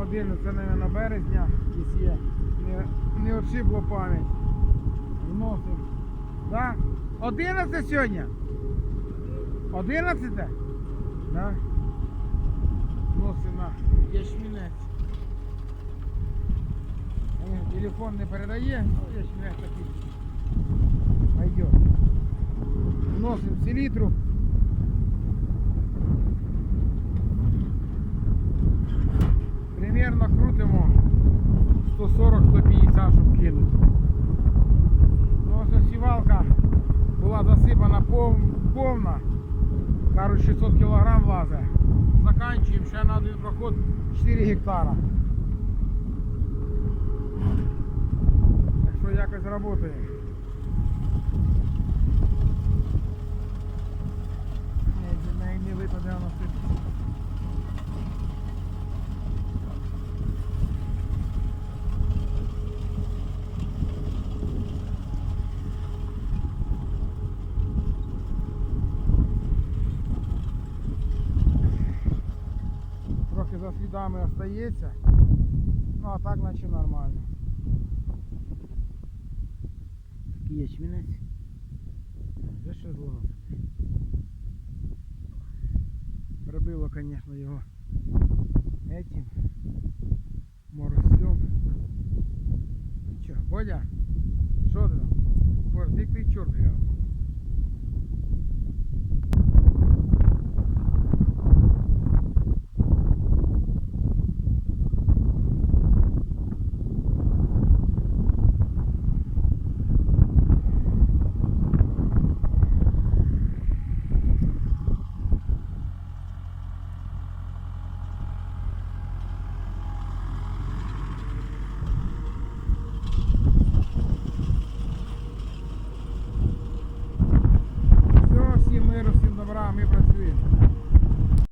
11, наверное, березня, якийсь є. Не, не отшибло пам'ять. Вносимо. Да? 11 сьогодні? 11? Да? Вносимо на ячмінець. Е, Телефон не передає, ну ячмінець такий. Пойдет. Вносимо селітру. 140-150, щоб кинути. Ну, ось сівалка була засипана пов, повна. Кажуть, 600 кг влазить. Заканчуємо ще на один проход 4 гектара. Так що якось працює. Трохи за слідами остається. Ну а так наче нормально. Такий ячмінець. Вже що зловити. Прибило, звісно, його этим морозцем. Че, Бодя? Що ти там? Борис, як ти чорт глянув?